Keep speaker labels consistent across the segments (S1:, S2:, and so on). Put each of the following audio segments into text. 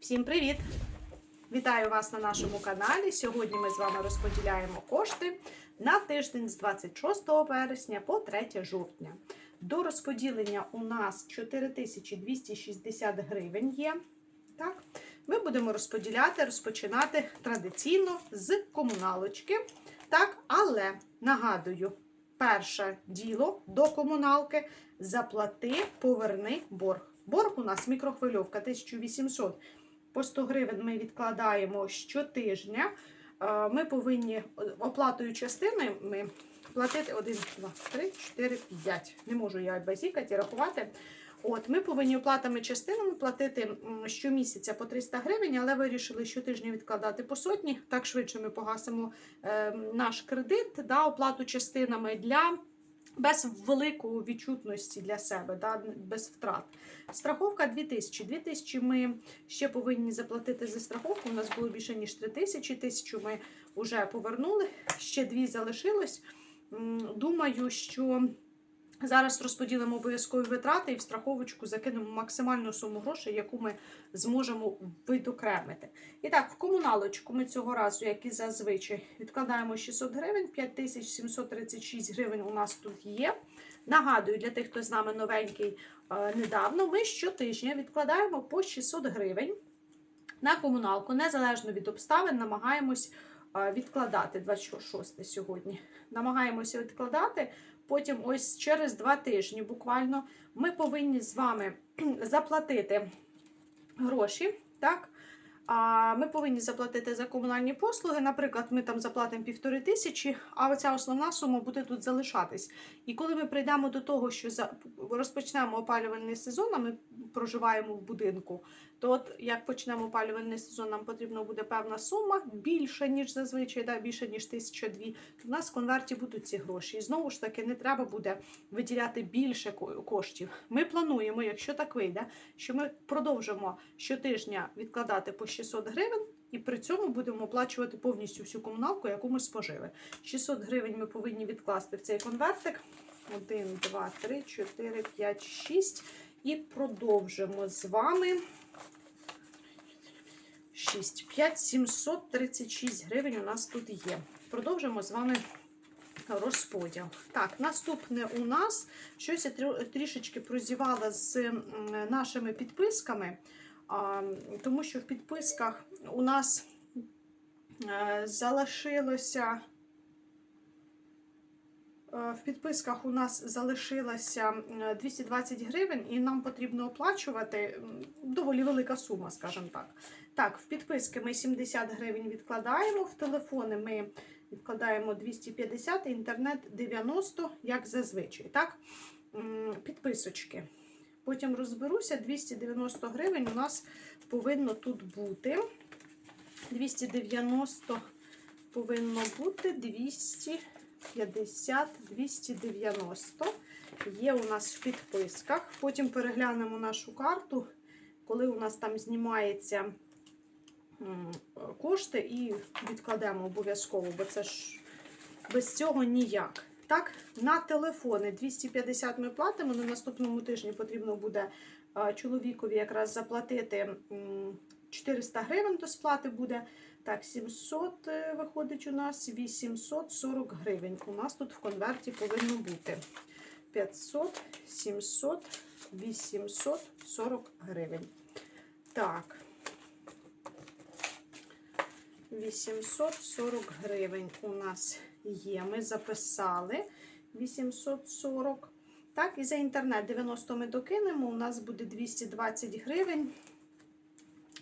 S1: Всім привіт! Вітаю вас на нашому каналі. Сьогодні ми з вами розподіляємо кошти на тиждень з 26 вересня по 3 жовтня. До розподілення у нас 4260 гривень є. Так? Ми будемо розподіляти, розпочинати традиційно з комуналочки. Так, Але нагадую, перше діло до комуналки заплати, поверни борг. Борг у нас мікрохвильовка 1800 гривень по 100 гривень ми відкладаємо щотижня. Е, ми повинні оплатою частини ми платити 1, 2, 3, 4, 5. Не можу я базікати і рахувати. От, Ми повинні оплатами частинами платити щомісяця по 300 гривень, але вирішили щотижня відкладати по сотні. Так швидше ми погасимо ем, наш кредит да, оплату частинами для без великої відчутності для себе, да, без втрат. Страховка 2000. 2000 ми ще повинні заплатити за страховку. У нас було більше, ніж 3000. Тисячу ми вже повернули, ще дві залишилось. Думаю, що. Зараз розподілимо обов'язкові витрати і в страховочку закинемо максимальну суму грошей, яку ми зможемо відокремити. І так, в комуналочку ми цього разу, як і зазвичай, відкладаємо 600 гривень, 5736 гривень у нас тут є. Нагадую, для тих, хто з нами новенький е, недавно, ми щотижня відкладаємо по 600 гривень на комуналку, незалежно від обставин, намагаємось. Е, відкладати 26 сьогодні. Намагаємося відкладати Потім, ось через два тижні, буквально, ми повинні з вами заплатити гроші. так? А Ми повинні заплатити за комунальні послуги. Наприклад, ми там заплатимо півтори тисячі, а оця основна сума буде тут залишатись. І коли ми прийдемо до того, що розпочнемо опалювальний сезон, а ми проживаємо в будинку, то от як почнемо опалювальний сезон, нам потрібна буде певна сума більше, ніж зазвичай, да, більше, ніж тисяча дві, то в нас в конверті будуть ці гроші. І знову ж таки, не треба буде виділяти більше коштів. Ми плануємо, якщо так вийде, що ми продовжимо щотижня відкладати по 600 гривень. І при цьому будемо оплачувати повністю всю комуналку, яку ми спожили. 600 гривень ми повинні відкласти в цей конвертик. 1, 2, 3, 4, 5, 6. І продовжимо з вами. 6, 5, 736 гривень у нас тут є. Продовжимо з вами розподіл. Так, наступне у нас щось я трішечки прозівала з нашими підписками, тому що в підписках у нас е, залишилося Е, в підписках у нас залишилося 220 гривень, і нам потрібно оплачувати доволі велика сума, скажімо так. Так, в підписки ми 70 гривень відкладаємо, в телефони ми відкладаємо 250, інтернет 90, як зазвичай. Так, Підписочки. Потім розберуся, 290 гривень у нас повинно тут бути. 290 повинно бути 200 гривень. 50 290. Є у нас в підписках. Потім переглянемо нашу карту, коли у нас там знімається кошти, і відкладемо обов'язково, бо це ж без цього ніяк. Так, на телефони 250 ми платимо. На наступному тижні потрібно буде чоловікові якраз заплатити 400 гривень до сплати буде. Так, 700 е, виходить у нас 840 гривень. У нас тут в конверті повинно бути 500, 700, 840 гривень. Так, 840 гривень у нас є. Ми записали 840. Так, і за інтернет 90 ми докинемо, у нас буде 220 гривень.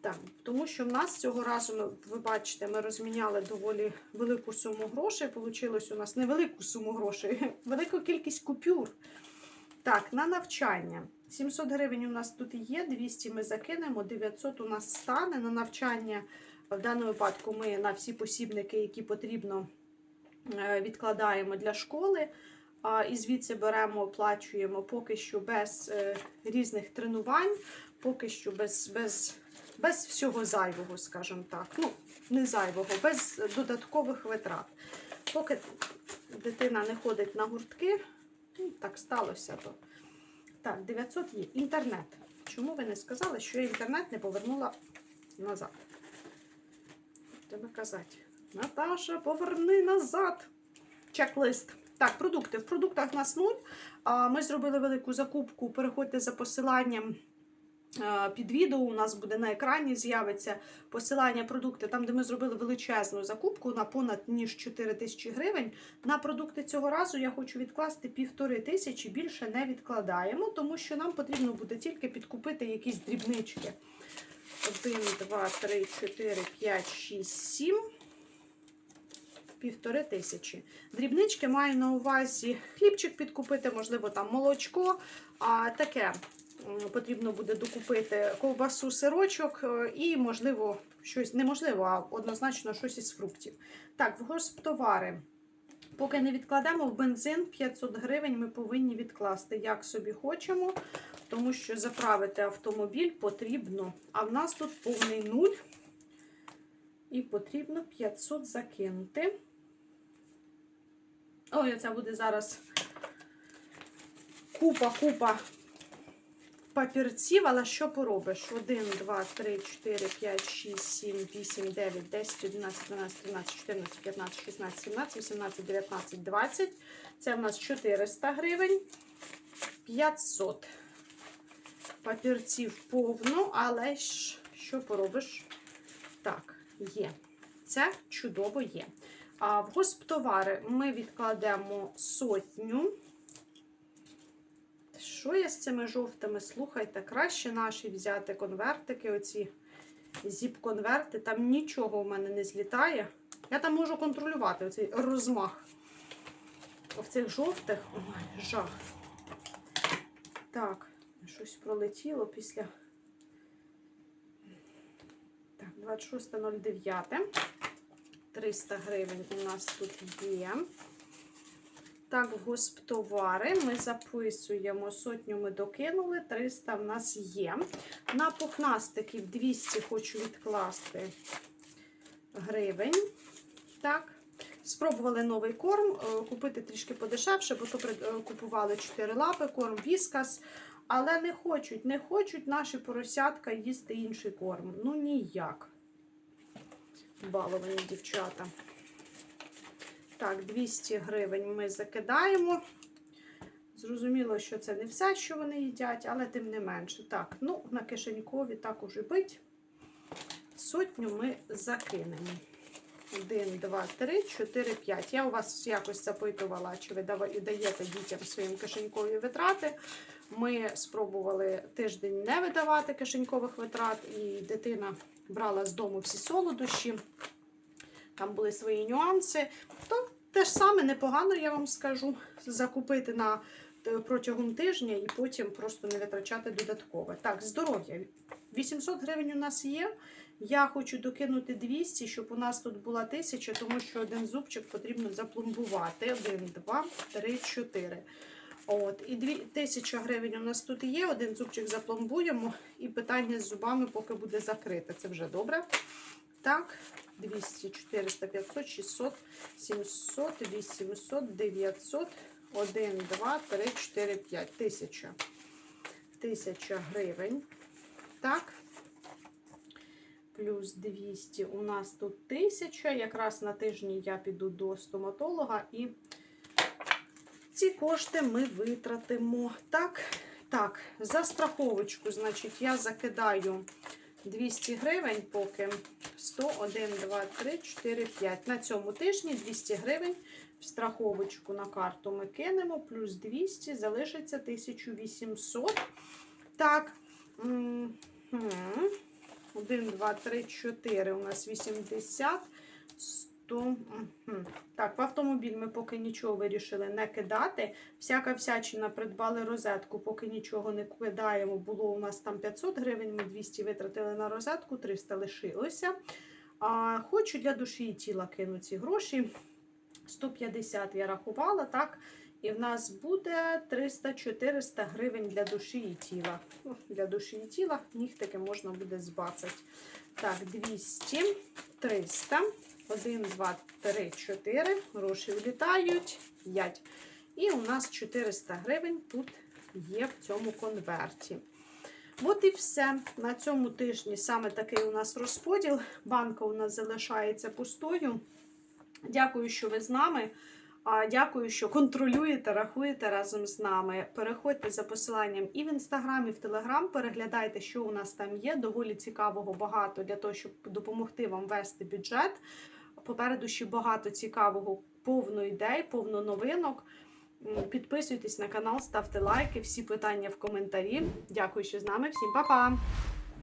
S1: Так, Тому що в нас цього разу, ви бачите, ми розміняли доволі велику суму грошей. Получилось у нас невелику суму грошей, велику кількість купюр. Так, на навчання. 700 гривень у нас тут є, 200 ми закинемо, 900 у нас стане. На навчання в даному випадку ми на всі посібники, які потрібно, е, відкладаємо для школи. І звідси беремо, оплачуємо поки що без е, різних тренувань, поки що без без без всього зайвого, скажімо так. Ну, не зайвого, без додаткових витрат. Поки дитина не ходить на гуртки, ну, так сталося то. Так, 900 є. Інтернет. Чому ви не сказали, що я інтернет не повернула назад? Треба казати. Наташа, поверни назад. Чек-лист. Так, продукти. В продуктах нас нуль. Ми зробили велику закупку. Переходьте за посиланням. Е, під відео у нас буде на екрані з'явиться посилання продукти, там, де ми зробили величезну закупку на понад ніж 4 тисячі гривень. На продукти цього разу я хочу відкласти півтори тисячі, більше не відкладаємо, тому що нам потрібно буде тільки підкупити якісь дрібнички. 1, 2, 3, 4, 5, 6, 7, півтори тисячі. Дрібнички маю на увазі хлібчик підкупити, можливо, там молочко, а таке. Е, потрібно буде докупити ковбасу сирочок е, і, можливо, щось неможливо, а однозначно щось із фруктів. Так, в госптовари. Поки не відкладемо в бензин 500 гривень, ми повинні відкласти, як собі хочемо, тому що заправити автомобіль потрібно. А в нас тут повний нуль. І потрібно 500 закинути. Ой, це буде зараз купа-купа папірців, але що поробиш? 1, 2, 3, 4, 5, 6, 7, 8, 9, 10, 11, 12, 13, 14, 15, 16, 17, 18, 19, 20. Це в нас 400 гривень, 500. Папірців повно, але ж що поробиш? Так, є. Це чудово є. А в госптовари ми відкладемо сотню що я з цими жовтими? Слухайте, краще наші взяти конвертики, оці зіп-конверти. Там нічого в мене не злітає. Я там можу контролювати оцей розмах. В цих жовтих ой, жах. Так, щось пролетіло після. Так, 26.09. 300 гривень у нас тут є. Так, в госптовари ми записуємо сотню ми докинули, 300 в нас є. На пухнастиків 200 хочу відкласти гривень. Так. Спробували новий корм, е, купити трішки подешевше, бо то е, купували 4 лапи, корм віскас. Але не хочуть, не хочуть наші поросятка їсти інший корм. Ну ніяк. Баловані дівчата. Так, 200 гривень ми закидаємо. Зрозуміло, що це не все, що вони їдять, але тим не менше. Так, ну, на кишенькові так уже бить. Сотню ми закинемо. 1, 2, 3, 4, 5. Я у вас якось запитувала, чи ви даєте дітям своїм кишенькові витрати. Ми спробували тиждень не видавати кишенькових витрат, і дитина брала з дому всі солодощі там були свої нюанси. То те ж саме непогано, я вам скажу, закупити на е, протягом тижня і потім просто не витрачати додаткове. Так, здоров'я. 800 гривень у нас є. Я хочу докинути 200, щоб у нас тут була 1000, тому що один зубчик потрібно запломбувати. 1, 2, 3, 4. От, І 1000 гривень у нас тут є. Один зубчик запломбуємо, і питання з зубами поки буде закрите. Це вже добре. Так, 200, 400, 500, 600, 700, 800, 900, 1, 2, 3, 4, 5, 1000. 1000 гривень. Так, плюс 200. У нас тут 1000. Якраз на тижні я піду до стоматолога і ці кошти ми витратимо. Так, так, за страховочку, значить, я закидаю. 200 гривень поки 101, 2, 3, 4, 5. На цьому тижні 200 гривень в страховочку на карту ми кинемо, плюс 200, залишиться 1800. Так, 1, 2, 3, 4. У нас 80. Авто... Так, в автомобіль ми поки нічого вирішили не кидати. Всяка всячина придбали розетку, поки нічого не кидаємо. Було у нас там 500 гривень, ми 200 витратили на розетку, 300 лишилося. А, Хочу для душі і тіла кинути ці гроші. 150 я рахувала, так? І в нас буде 300-400 гривень для душі і тіла. Ну, для душі і тіла нігтики можна буде збацати. Так, 200, 300. 1, 2, 3, 4. Гроші влітають 5. І у нас 400 гривень тут є в цьому конверті. От і все. На цьому тижні саме такий у нас розподіл. Банка у нас залишається пустою. Дякую, що ви з нами. Дякую, що контролюєте, рахуєте разом з нами. Переходьте за посиланням і в інстаграм, і в телеграм. Переглядайте, що у нас там є. Доволі цікавого багато для того, щоб допомогти вам вести бюджет. Попереду ще багато цікавого, повно ідей, повно новинок. Підписуйтесь на канал, ставте лайки, всі питання в коментарі. Дякую, що з нами. Всім па-па!